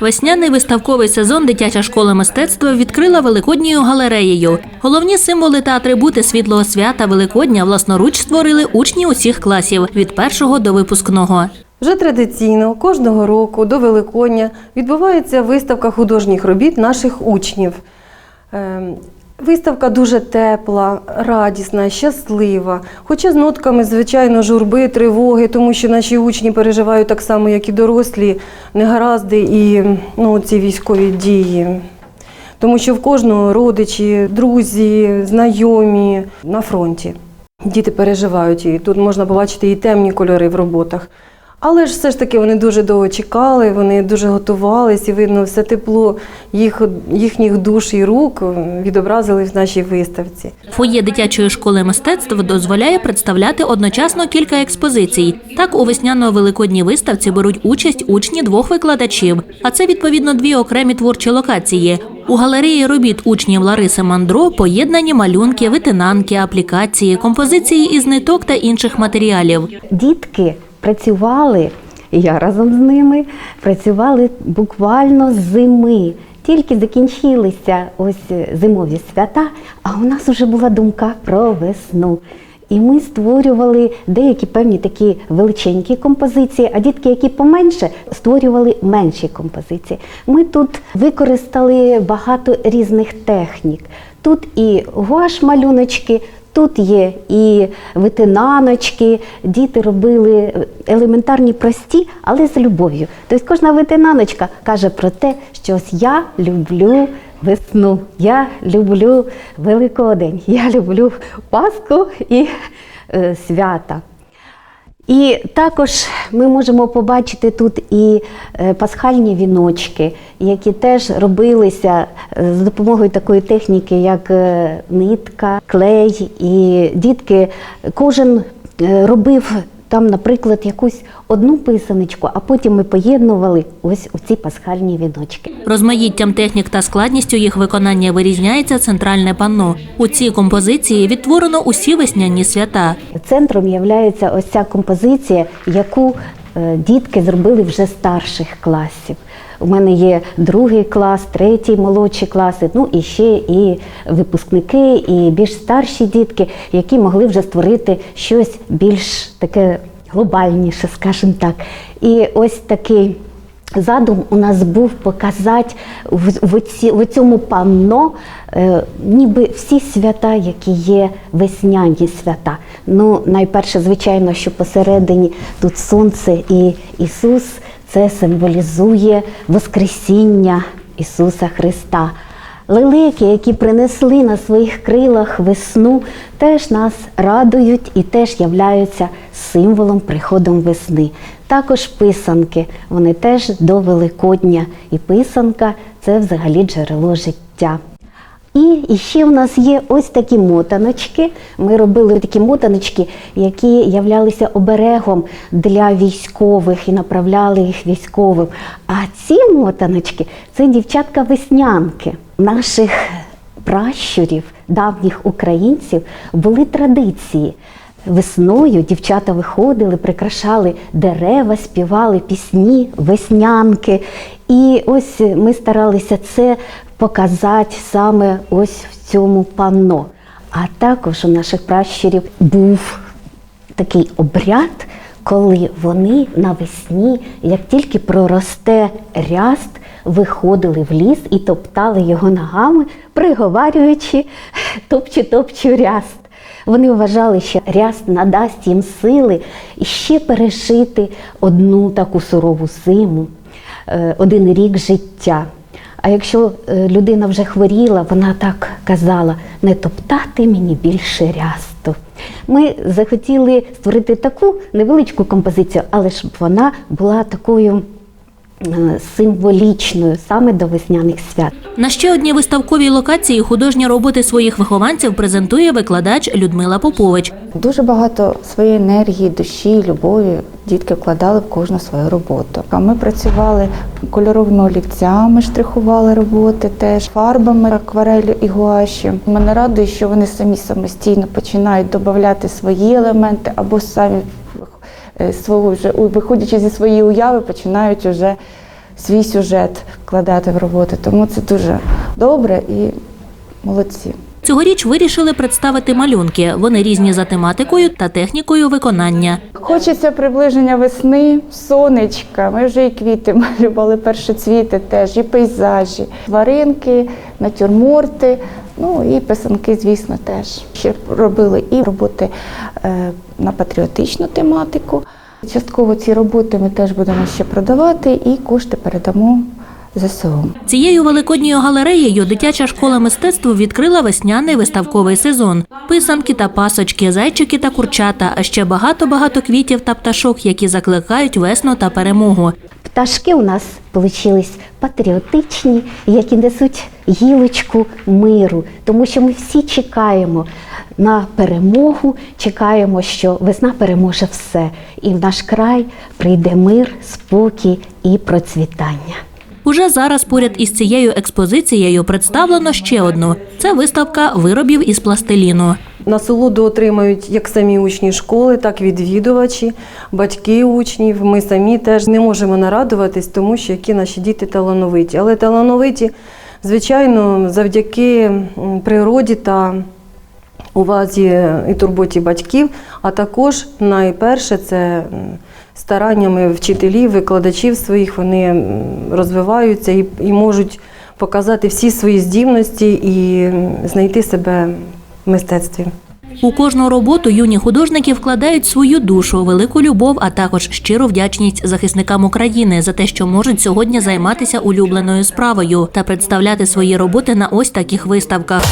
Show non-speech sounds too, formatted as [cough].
Весняний виставковий сезон дитяча школа мистецтва відкрила великодньою галереєю. Головні символи та атрибути світлого свята Великодня власноруч створили учні усіх класів від першого до випускного. Вже традиційно кожного року до Великодня відбувається виставка художніх робіт наших учнів. Виставка дуже тепла, радісна, щаслива, хоча з нотками, звичайно, журби, тривоги, тому що наші учні переживають так само, як і дорослі, негаразди і ну, ці військові дії. Тому що в кожного родичі, друзі, знайомі на фронті. Діти переживають, і тут можна побачити і темні кольори в роботах. Але ж все ж таки вони дуже довго чекали, вони дуже готувались, і видно, все тепло їх, їхніх душ і рук відобразили в нашій виставці. Фоє дитячої школи мистецтв дозволяє представляти одночасно кілька експозицій. Так у весняно-великодній виставці беруть участь учні двох викладачів, а це відповідно дві окремі творчі локації. У галереї робіт учнів Лариси Мандро поєднані малюнки, витинанки, аплікації, композиції із ниток та інших матеріалів. Дітки працювали, я разом з ними працювали буквально з зими. Тільки закінчилися ось зимові свята, а у нас вже була думка про весну. І ми створювали деякі певні такі величенькі композиції, а дітки, які поменше, створювали менші композиції. Ми тут використали багато різних технік. Тут і гуаш-малюночки, Тут є і витинаночки, діти робили елементарні прості, але з любов'ю. Тобто кожна витинаночка каже про те, що ось я люблю весну, я люблю Великодень, я люблю Пасху і е, свята. І також ми можемо побачити тут і е, пасхальні віночки, які теж робилися е, з допомогою такої техніки, як е, нитка, клей. І дітки, кожен робив там, наприклад, якусь одну писаночку, а потім ми поєднували ось у ці пасхальні віночки. Розмаїттям технік та складністю їх виконання вирізняється центральне панно. У цій композиції відтворено усі весняні свята. Центром є ось ця композиція, яку е, дітки зробили вже старших класів. У мене є другий клас, третій молодші класи, ну і ще і випускники, і більш старші дітки, які могли вже створити щось більш таке глобальніше, скажімо так. І ось такий задум у нас був показати в, ці, в цьому панно е, ніби всі свята, які є весняні свята. Ну, найперше, звичайно, що посередині тут сонце і Ісус, це символізує Воскресіння Ісуса Христа. Лелеки, які принесли на своїх крилах весну, теж нас радують і теж являються символом приходом весни. Також писанки, вони теж до Великодня. І писанка це взагалі джерело життя. І, ще в нас є ось такі мотаночки. Ми робили такі мотаночки, які являлися оберегом для військових і направляли їх військовим. А ці мотаночки це дівчатка-веснянки наших пращурів, давніх українців, були традиції. Весною дівчата виходили, прикрашали дерева, співали пісні, веснянки. І ось ми старалися це показати саме ось в цьому панно. А також у наших пращурів був такий обряд, коли вони навесні, як тільки проросте ряст, виходили в ліс і топтали його ногами, приговарюючи топчу-топчу ряст. Вони вважали, що ряст надасть їм сили ще пережити одну таку сурову зиму, е, один рік життя. А якщо е, людина вже хворіла, вона так казала: не топтати мені більше рясту. Ми захотіли створити таку невеличку композицію, але щоб вона була такою символічною саме до весняних свят. На ще одній виставковій локації художні роботи своїх вихованців презентує викладач Людмила Попович. Дуже багато своєї енергії, душі, любові дітки вкладали в кожну свою роботу. А ми працювали кольоровими олівцями, штрихували роботи теж, фарбами, акварелью і гуаші. Мене радує, що вони самі самостійно починають додати свої елементи або самі е, свого вже виходячи зі своєї уяви, починають вже свій сюжет вкладати в роботи. Тому це дуже добре і молодці. Цьогоріч вирішили представити малюнки. Вони різні за тематикою та технікою виконання. Хочеться приближення весни, сонечка. Ми вже і квіти [laughs] малювали, першоцвіти теж, і пейзажі, тваринки, натюрморти. Ну і писанки, звісно, теж. Ще робили і роботи е, на патріотичну тематику. Частково ці роботи ми теж будемо ще продавати і кошти передамо ЗСУ. Цією великодньою галереєю дитяча школа мистецтв відкрила весняний виставковий сезон. Писанки та пасочки, зайчики та курчата, а ще багато-багато квітів та пташок, які закликають весну та перемогу. Пташки у нас вийшли патріотичні, які несуть гілочку миру, тому що ми всі чекаємо на перемогу, чекаємо, що весна переможе все, і в наш край прийде мир, спокій і процвітання. Уже зараз поряд із цією експозицією представлено ще одну. Це виставка виробів із пластиліну. Насолоду отримають як самі учні школи, так і відвідувачі, батьки учнів. Ми самі теж не можемо нарадуватись, тому що які наші діти талановиті. Але талановиті, звичайно, завдяки природі та увазі і турботі батьків, а також найперше це стараннями вчителів, викладачів своїх. Вони розвиваються і, і можуть показати всі свої здібності і знайти себе мистецтві. У кожну роботу юні художники вкладають свою душу, велику любов, а також щиру вдячність захисникам України за те, що можуть сьогодні займатися улюбленою справою та представляти свої роботи на ось таких виставках.